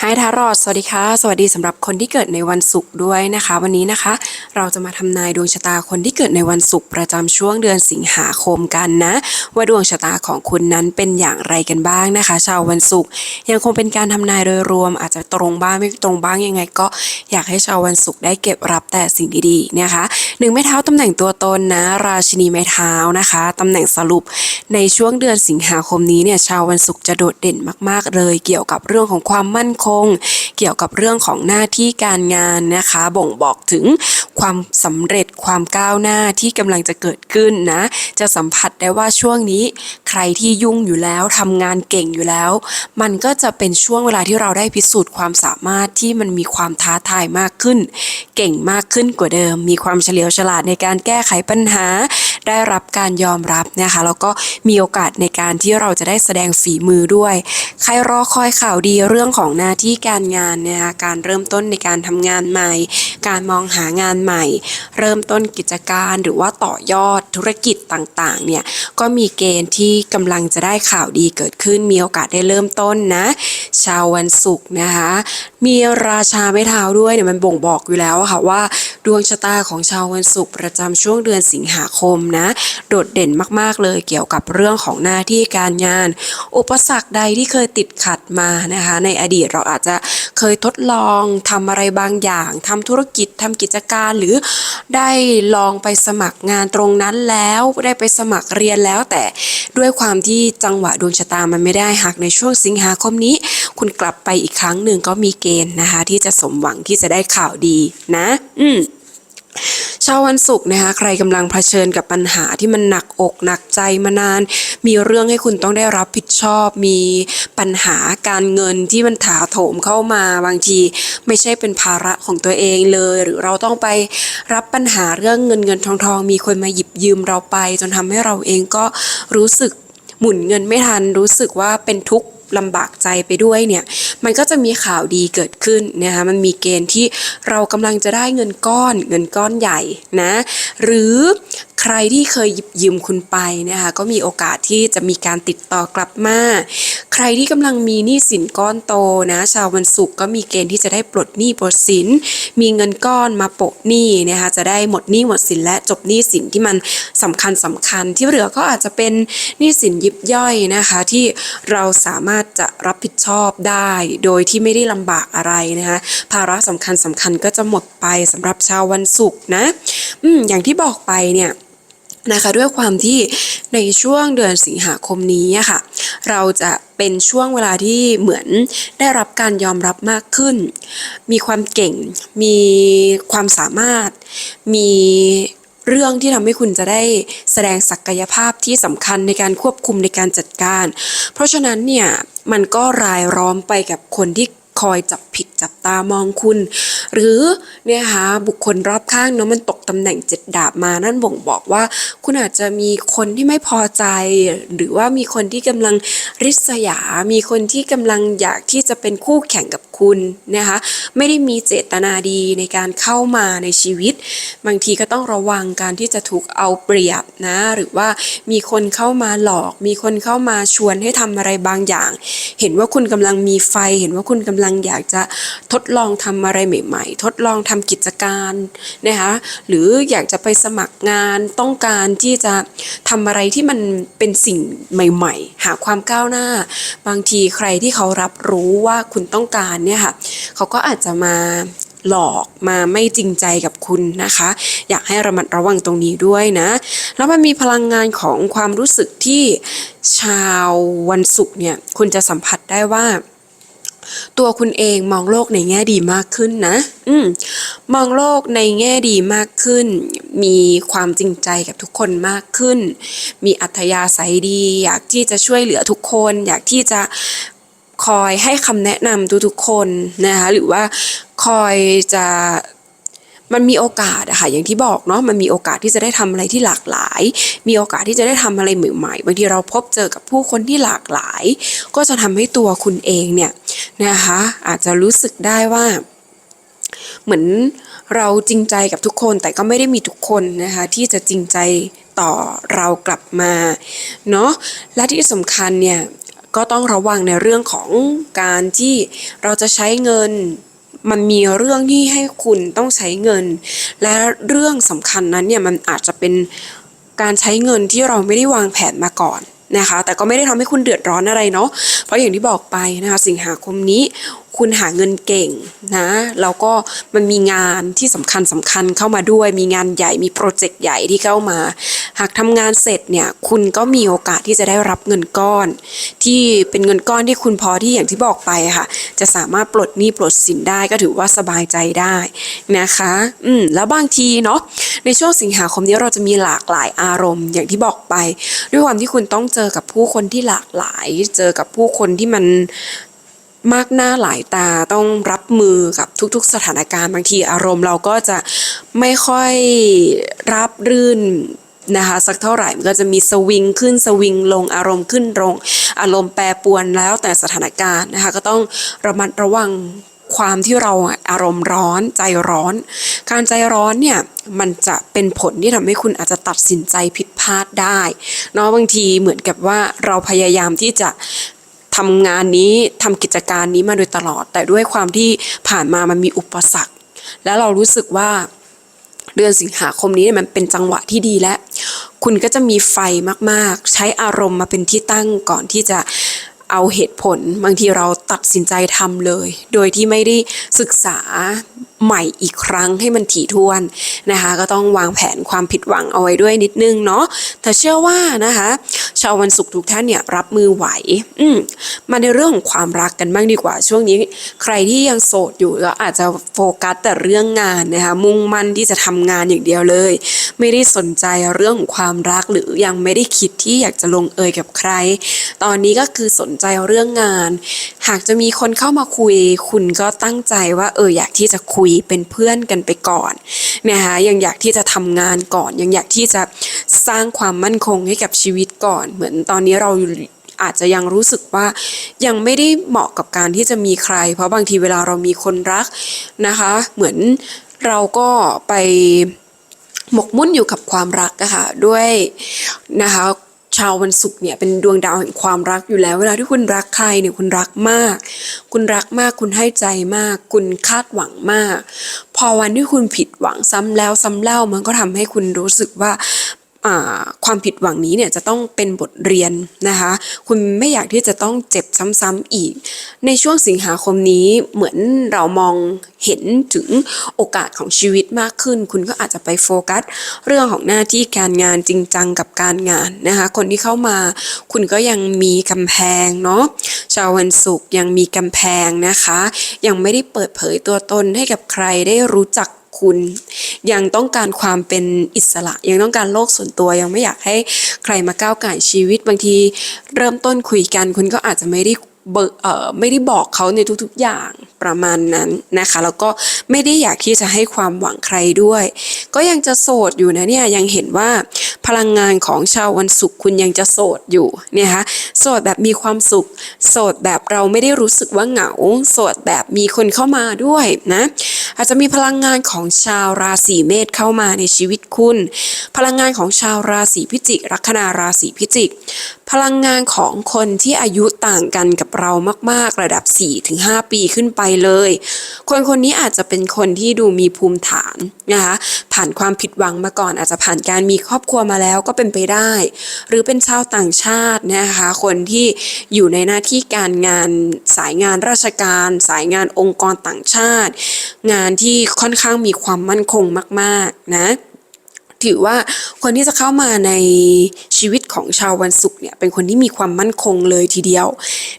ไฮทารอดสวัสดีค่ะ สวัสดีสำหรับคนที่เกิดในวันศุกร์ด้วยนะคะ วันนี้นะคะ เราจะมาทำนายดวงชะตาคนที่เกิดในวันศุกร์ประจำช่วงเดือนสิงหาคมกันนะ ว่าดวงชะตาของคุณนั้นเป็นอย่างไรกันบ้างนะคะ ชาววันศุกร์ยังคงเป็นการทำนายโดยรวม อาจจะตรงบ้างไม่ตรงบ้างยังไง ก็อยากให้ชาววันศุกร์ได้เก็บรับแต่สิ่งดีๆนะคะหนึ่งไม้เท้าตำแหน่งตัวตนนะ ราชินีไม้เท้านะคะตำแหน่งสรุปในช่วงเดือนสิงหาคมนี้เนี่ยชาววันศุกร์จะโดดเด่นมาก ๆ เลย เกี่ยวกับเรื่องของความมั่นคงเกี่ยวกับเรื่องของหน้าที่การงานนะคะ บ่งบอกถึงความสำเร็จความก้าวหน้าที่กำลังจะเกิดขึ้นนะ จะสัมผัสได้ว่าช่วงนี้ ใครที่ยุ่งอยู่แล้วทำงานเก่งอยู่แล้ว มันก็จะเป็นช่วงเวลาที่เราได้พิสูจน์ความสามารถที่มันมีความท้าทายมากขึ้น เก่งมากขึ้นกว่าเดิม มีความเฉลียวฉลาดในการแก้ไขปัญหา ได้รับการยอมรับนะคะแล้วก็มีโอกาสในการที่เราจะได้แสดงฝีมือด้วย ใครรอคอยข่าวดีเรื่องของหน้าที่การงานนะคะการเริ่มต้นในการทำงานใหม่ การมองหางานใหม่ เริ่มต้นกิจการหรือว่าต่อยอดธุรกิจต่างๆเนี่ยก็มีเกณฑ์ที่กำลังจะได้ข่าวดีเกิดขึ้นมีโอกาสได้เริ่มต้นนะ ชาววันศุกร์นะคะ มีราชาไม้เท้าด้วยเนี่ยมันบ่งบอกอยู่แล้วค่ะว่า ดวงชะตาของชาววันศุกร์ประจำช่วงเดือนสิงหาคมนะ โดดเด่นมากๆเลยเกี่ยวกับเรื่องของหน้าที่การงาน อุปสรรคใดที่เคยติดขัดมานะคะ ในอดีตเราอาจจะเคยทดลองทำอะไรบางอย่างทำธุรกิจทำกิจการหรือได้ลองไปสมัครงานตรงนั้นแล้วได้ไปสมัครเรียนแล้วแต่ด้วยความที่จังหวะดวงชะตามันไม่ได้หากในช่วงสิงหาคมนี้คุณกลับไปอีกครั้งหนึ่งก็มีเกณฑ์นะคะ ที่จะสมหวังที่จะได้ข่าวดีนะ อืมชาววันศุกร์นะคะใครกำลังเผชิญกับปัญหาที่มันหนักอกหนักใจมานาน มีเรื่องให้คุณต้องได้รับผิดชอบ มีปัญหาการเงินที่มันถาโถมเข้ามาบางที ไม่ใช่เป็นภาระของตัวเองเลย หรือเราต้องไปรับปัญหาเรื่องเงินเงินทองทองมีคนมาหยิบยืมเราไป จนทำให้เราเองก็รู้สึกหมุนเงินไม่ทันรู้สึกว่าเป็นทุกข์ ลำบากใจไปด้วยเนี่ย มันก็จะมีข่าวดีเกิดขึ้นนะคะมันมีเกณฑ์ที่เรากำลังจะได้เงินก้อน เงินก้อนใหญ่นะ หรือใครที่เคยหยิบยืมคุณไปนะคะก็มีโอกาสที่จะมีการติดต่อกลับมา รที่กำลังมีหนี้สินก้อนโตนะ ชาววันศุกร์ก็มีเกณฑ์ที่จะได้ปลดหนี้ปลดสิน มีเงินก้อนมาโปะหนี้นะคะจะได้หมดหนี้หมดสินและจบหนี้สินที่มันสำคัญสำคัญ ที่เหลือก็อาจจะเป็นหนี้สินยิบย่อยนะคะ ที่เราสามารถจะรับผิดชอบได้ โดยที่ไม่ได้ลำบากอะไรนะคะภาระสำคัญสำคัญก็จะหมดไปสำหรับชาววันศุกร์นะ อืมอย่างที่บอกไปเนี่ยนะคะด้วยความที่ในช่วงเดือนสิงหาคมนี้ค่ะ เราจะเป็นช่วงเวลาที่เหมือนได้รับการยอมรับมากขึ้น มีความเก่ง มีความสามารถ มีเรื่องที่ทำให้คุณจะได้แสดงศักยภาพที่สำคัญในการควบคุมในการจัดการ เพราะฉะนั้นเนี่ยมันก็รายล้อมไปกับคนที่คอยจับผิดจับตามองคุณ หรือเนี่ยคะบุคคลรอบข้างเนาะมันตก ตำแหน่งเจ็ดดาบมานั่นบ่งบอกว่า คุณอาจจะมีคนที่ไม่พอใจ หรือว่ามีคนที่กำลังริษยา มีคนที่กำลังอยากที่จะเป็นคู่แข่งกับคุณนะคะ ไม่ได้มีเจตนาดีในการเข้ามาในชีวิต บางทีก็ต้องระวังการที่จะถูกเอาเปรียบนะ หรือว่ามีคนเข้ามาหลอก มีคนเข้ามาชวนให้ทำอะไรบางอย่าง เห็นว่าคุณกำลังมีไฟ เห็นว่าคุณกำลังอยากจะทดลองทำอะไรใหม่ ๆ ทดลองทำกิจการนะคะหรืออยากจะไปสมัครงานต้องการที่จะทำอะไรที่มันเป็นสิ่งใหม่ ๆ หาความก้าวหน้า บางทีใครที่เขารับรู้ว่าคุณต้องการเนี่ยค่ะเขาก็อาจจะมาหลอกมาไม่จริงใจกับคุณนะคะ อยากให้ระมัดระวังตรงนี้ด้วยนะ แล้วมันมีพลังงานของความรู้สึกที่ชาววันศุกร์เนี่ยคุณจะสัมผัสได้ว่า ตัวคุณเองมองโลกในแง่ดีมากขึ้นนะ อืมมองโลกในแง่ดีมากขึ้น มีความจริงใจกับทุกคนมากขึ้น มีอัธยาศัยดี อยากที่จะช่วยเหลือทุกคน อยากที่จะคอยให้คำแนะนำทุกๆคนนะคะหรือว่าคอยจะ มันมีโอกาสอะค่ะอย่างที่บอกเนาะมันมีโอกาสที่จะได้ทำอะไรที่หลากหลาย มีโอกาสที่จะได้ทำอะไรใหม่ๆบางทีเราพบเจอกับผู้คนที่หลากหลาย ก็จะทำให้ตัวคุณเองเนี่ยนะคะอาจจะรู้สึกได้ว่า เหมือนเราจริงใจกับทุกคนแต่ก็ไม่ได้มีทุกคนนะคะที่จะจริงใจต่อเรากลับมาเนาะและที่สำคัญเนี่ยก็ต้องระวังในเรื่องของการที่เราจะใช้เงิน มันมีเรื่องที่ให้คุณต้องใช้เงิน และเรื่องสำคัญนั้นเนี่ยมันอาจจะเป็นการใช้เงินที่เราไม่ได้วางแผนมาก่อนนะคะ แต่ก็ไม่ได้ทำให้คุณเดือดร้อนอะไรเนาะเพราะอย่างที่บอกไปนะคะสิงหาคมนี้ คุณหาเงินเก่งนะแล้วก็มันมีงานที่สำคัญสำคัญเข้ามาด้วย มีงานใหญ่มีโปรเจกต์ใหญ่ที่เข้ามา หากทำงานเสร็จเนี่ยคุณก็มีโอกาสที่จะได้รับเงินก้อน ที่เป็นเงินก้อนที่คุณพอที่อย่างที่บอกไปค่ะ จะสามารถปลดหนี้ปลดสินได้ก็ถือว่าสบายใจได้นะคะ อืมแล้วบางทีเนาะในช่วงสิงหาคมนี้เราจะมีหลากหลายอารมณ์ อย่างที่บอกไป ด้วยความที่คุณต้องเจอกับผู้คนที่หลากหลาย เจอกับผู้คนที่มัน มากหน้าหลายตาต้องรับมือกับทุกๆ สถานการณ์บางทีอารมณ์เราก็จะไม่ค่อยรับรื่นนะคะสักเท่าไหร่มันก็จะมีสวิงขึ้นสวิงลงอารมณ์ขึ้นลง อารมณ์แปรปรวนแล้วแต่สถานการณ์นะคะก็ต้องระมัดระวังความที่เราอารมณ์ร้อนใจร้อน การใจร้อนเนี่ยมันจะเป็นผลที่ทำให้คุณอาจจะตัดสินใจผิดพลาดได้เนาะบางทีเหมือนกับว่าเราพยายามที่จะ ทำงานนี้ทำกิจการนี้มาโดยตลอด แต่ด้วยความที่ผ่านมามันมีอุปสรรค แล้วเรารู้สึกว่าเดือนสิงหาคมนี้มันเป็นจังหวะที่ดีแล้วคุณก็จะมีไฟมากๆ ใช้อารมณ์มาเป็นที่ตั้งก่อนที่จะเอาเหตุผล บางทีเราตัดสินใจทำเลย โดยที่ไม่ได้ศึกษาใหม่อีกครั้งให้มันถี่ถ้วนนะคะ ก็ต้องวางแผนความผิดหวังเอาไว้ด้วยนิดนึงเนาะแต่เชื่อว่านะคะ ชาววันศุกร์ทุกท่านเนี่ยรับมือไหวอืมมาในเรื่องของความรักกันบ้างดีกว่า ช่วงนี้ ใครที่ยังโสดอยู่ก็อาจจะโฟกัสแต่เรื่องงานนะคะมุ่งมั่นที่จะทำงานอย่างเดียวเลย ไม่ได้สนใจเรื่องของความรักหรือยังไม่ได้คิดที่อยากจะลงเอยกับใคร ตอนนี้ก็คือสนใจเรื่องงาน หากจะมีคนเข้ามาคุย คุณก็ตั้งใจว่าเอออยากที่จะคุยเป็นเพื่อนกันไปก่อนนะคะยังอยากที่จะทำงานก่อน ยังอยากที่จะสร้างความมั่นคงให้กับชีวิตก่อน เหมือนตอนนี้เราอาจจะยังรู้สึกว่ายังไม่ได้เหมาะกับการที่จะมีใคร เพราะบางทีเวลาเรามีคนรักนะคะ เหมือนเราก็ไปหมกมุ่นอยู่กับความรักอะค่ะด้วยนะคะ ชาววันศุกร์เนี่ยเป็นดวงดาวแห่งความรักอยู่แล้ว เวลาที่คุณรักใครเนี่ยคุณรักมาก คุณรักมากคุณให้ใจมาก คุณคาดหวังมาก พอวันที่คุณผิดหวังซ้ำแล้วซ้ำเล่ามันก็ทำให้คุณรู้สึกว่าอ่า ความผิดหวังนี้เนี่ยจะต้องเป็นบทเรียนนะคะ คุณไม่อยากที่จะต้องเจ็บซ้ำๆอีก ในช่วงสิงหาคมนี้เหมือนเรามองเห็นถึงโอกาสของชีวิตมากขึ้น คุณก็อาจจะไปโฟกัส เรื่องของหน้าที่การงานจริงจังกับการงานนะคะ คนที่เข้ามา คุณก็ยังมีกำแพงเนาะชาววันศุกร์ยังมีกำแพงนะคะ ยังไม่ได้เปิดเผยตัวตนให้กับใครได้รู้จัก คุณ ยังต้องการความเป็นอิสระ ยังต้องการโลกส่วนตัวยังไม่อยากให้ใครมาก้าวไก่ชีวิตบางที เริ่มต้นคุยกัน คุณก็อาจจะไม่ได้ ไม่ได้บอกเขาในทุกๆอย่างประมาณนั้นนะคะแล้วก็ไม่ได้อยากที่จะให้ความหวังใครด้วย ก็ยังจะโสดอยู่นะเนี่ยยังเห็นว่าพลังงานของชาววันศุกร์คุณยังจะโสดอยู่เนี่ยคะโสดแบบมีความสุข โสดแบบเราไม่ได้รู้สึกว่าเหงา โสดแบบมีคนเข้ามาด้วยนะอาจจะมีพลังงานของชาวราศีเมษเข้ามาในชีวิตคุณ พลังงานของชาวราศีพิจิก ลัคนาราศีพิจิก พลังงานของคนที่อายุต่างกันกับเรามากๆระดับ 4-5 ปีขึ้นไปเลย คนคนนี้อาจจะเป็นคนที่ดูมีภูมิฐานนะคะผ่านความผิดหวังมาก่อน อาจจะผ่านการมีครอบครัวมาแล้วก็เป็นไปได้ หรือเป็นชาวต่างชาตินะคะคนที่อยู่ในหน้าที่การงานสายงานราชการ สายงานองค์กรต่างชาติ งานที่ค่อนข้างมีความมั่นคงมาก ๆ นะ ถือว่าคนที่จะเข้ามาในชีวิตของชาววันศุกร์เนี่ยเป็นคนที่มีความมั่นคงเลยทีเดียว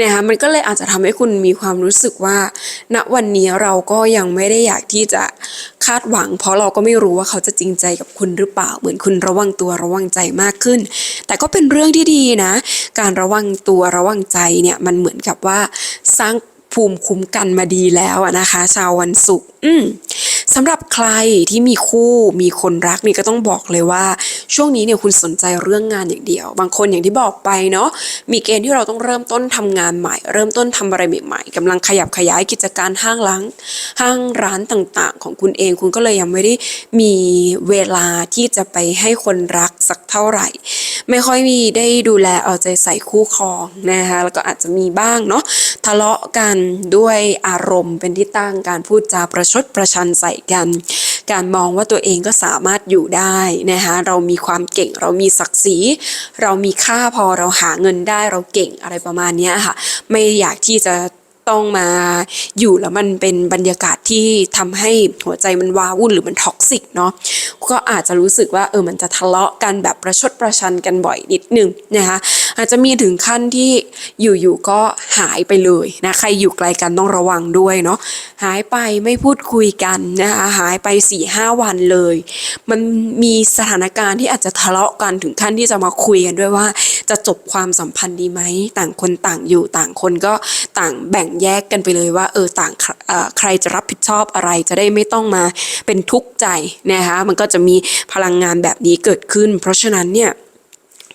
นะคะมันก็เลยอาจจะทำให้คุณมีความรู้สึกว่า ณวันนี้เราก็ยังไม่ได้อยากที่จะคาดหวัง เพราะเราก็ไม่รู้ว่าเขาจะจริงใจกับคุณหรือเปล่าเหมือนคุณระวังตัวระวังใจมากขึ้น แต่ก็เป็นเรื่องที่ดีนะ การระวังตัวระวังใจเนี่ยมันเหมือนกับว่าสร้าง ภูมิคุ้มกันมาดีแล้วอะนะคะ ชาววันศุกร์อืมสำหรับใครที่มีคู่มีคนรักนี่ก็ต้องบอกเลยว่า ช่วงนี้เนี่ยคุณสนใจเรื่องงานอย่างเดียว บางคนอย่างที่บอกไปเนาะมีเกณฑ์ที่เราต้องเริ่มต้นทำงานใหม่ เริ่มต้นทำอะไรใหม่ๆกำลังขยับขยายกิจการห้างร้านห้างร้านต่างๆ ของคุณเองคุณก็เลยยังไม่ได้มีเวลาที่จะไปให้คนรักสักเท่าไหร่ ไม่ค่อยมีได้ดูแลเอาใจใส่คู่ครองนะคะแล้วก็อาจจะมีบ้างเนาะทะเลาะกันด้วยอารมณ์เป็นที่ตั้งการพูดจาประชดประชันใส่กัน การมองว่าตัวเองก็สามารถอยู่ได้นะคะเรามีความเก่งเรามีศักดิ์ศรี เรามีค่าพอเราหาเงินได้เราเก่งอะไรประมาณนี้ค่ะ ไม่อยากที่จะ ต้องมาอยู่แล้วมันเป็นบรรยากาศที่ทำให้หัวใจมันวาวุ่นหรือมันท็อกซิกเนาะก็อาจจะรู้สึกว่าเออมันจะทะเลาะกันแบบประชดประชันกันบ่อยนิดนึงนะคะอาจจะมีถึงขั้นที่อยู่ๆก็หายไปเลยนะใครอยู่ไกลกันต้องระวังด้วยเนาะหายไปไม่พูดคุยกันนะคะหายไป4ี่ห้าวันเลย มันมีสถานการณ์ที่อาจจะทะเลาะกันถึงขั้นที่จะมาคุยกันด้วยว่า จะจบความสัมพันธ์ดีไหมต่างคนต่างอยู่ต่างคนก็ต่างแบ่งแยกกันไปเลยว่า เออต่างใครจะรับผิดชอบอะไรจะได้ไม่ต้องมาเป็นทุกข์ใจนะคะมันก็จะมีพลังงานแบบนี้เกิดขึ้น เพราะฉะนั้นเนี่ย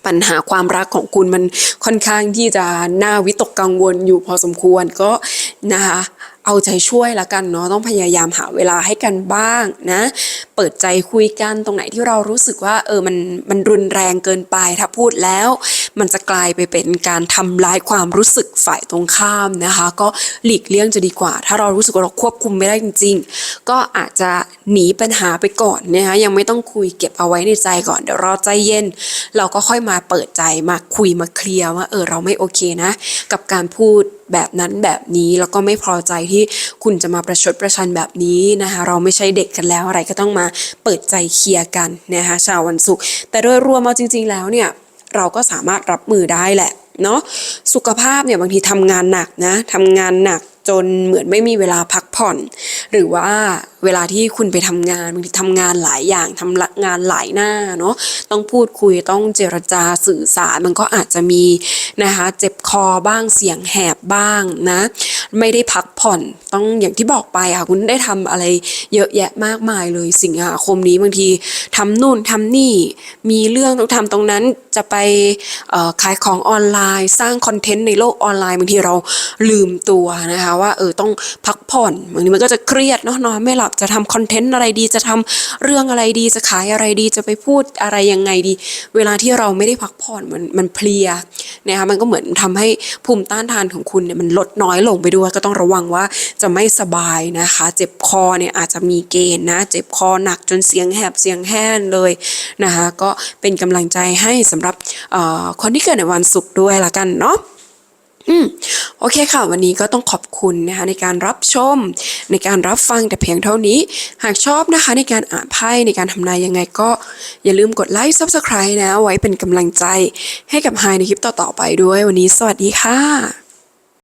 ปัญหาความรักของคุณมันค่อนข้างที่จะน่าวิตกกังวลอยู่พอสมควรก็นะคะ เอาใจช่วยละกันเนาะต้องพยายามหาเวลาให้กันบ้างนะ เปิดใจคุยกันตรงไหนที่เรารู้สึกว่าเออมันมันรุนแรงเกินไปถ้าพูดแล้ว มันจะกลายไปเป็นการทำร้ายความรู้สึกฝ่ายตรงข้ามนะคะ ก็หลีกเลี่ยงจะดีกว่า ถ้าเรารู้สึกว่าเราควบคุมไม่ได้จริง ๆ ก็อาจจะหนีปัญหาไปก่อนนะคะยังไม่ต้องคุยเก็บเอาไว้ในใจก่อนเดี๋ยวรอใจเย็น เราก็ค่อยมาเปิดใจมาคุยมาเคลียร์ว่าเออเราไม่โอเคนะ กับการพูดแบบนั้นแบบนี้แล้วก็ไม่พอใจที่คุณจะมาประชดประชันแบบนี้นะคะเราไม่ใช่เด็กกันแล้วอะไรก็ต้องมาเปิดใจเคลียร์กันนะคะชาววันศุกร์แต่โดยรวมเอาจริง ๆ แล้วเนี่ยเราก็สามารถรับมือได้แหละเนาะสุขภาพเนี่ยบางทีทำงานหนักนะทำงานหนักจนเหมือนไม่มีเวลาพักผ่อน หรือว่าเวลาที่คุณไปทำงานบางทีทำงานหลายอย่างทำงานหลายหน้าเนาะต้องพูดคุยต้องเจรจาสื่อสารมันก็อาจจะมีนะคะเจ็บคอบ้างเสียงแหบบ้างนะ ไม่ได้พักผ่อนต้องอย่างที่บอกไปค่ะคุณได้ทำอะไรเยอะแยะมากมายเลยสิงหาคมนี้บางทีทำนู่นทำนี่มีเรื่องต้องทำตรงนั้นจะไปขายของออนไลน์สร้างคอนเทนต์ในโลกออนไลน์บางทีเราลืมตัวนะคะว่าเออต้องพักผ่อนบางทีมันก็จะเครียดเนาะนอนไม่หลับจะทำคอนเทนต์อะไรดี จะทำเรื่องอะไรดี จะขายอะไรดี จะไปพูดอะไรยังไงดี เวลาที่เราไม่ได้พักผ่อนมันมันเพลียนะคะมันก็เหมือนทำให้ภูมิต้านทานของคุณเนี่ยมันลดน้อยลงไปด้วย ก็ต้องระวังว่าจะไม่สบายนะคะ เจ็บคอเนี่ยอาจจะมีเกณฑ์นะ เจ็บคอหนักจนเสียงแหบเสียงแห้งเลยนะคะ ก็เป็นกำลังใจให้สำหรับคนที่เกิดในวันศุกร์ด้วยละกันเนาะ อืมโอเคค่ะ วันนี้ก็ต้องขอบคุณนะคะในการรับชม ในการรับฟังแต่เพียงเท่านี้ หากชอบนะคะในการอ่านไพ่ในการทำนายยังไงก็อย่าลืมกดไลค์ Subscribe นะ ไว้เป็นกำลังใจให้กับไฮในคลิปต่อๆไปด้วย วันนี้สวัสดีค่ะ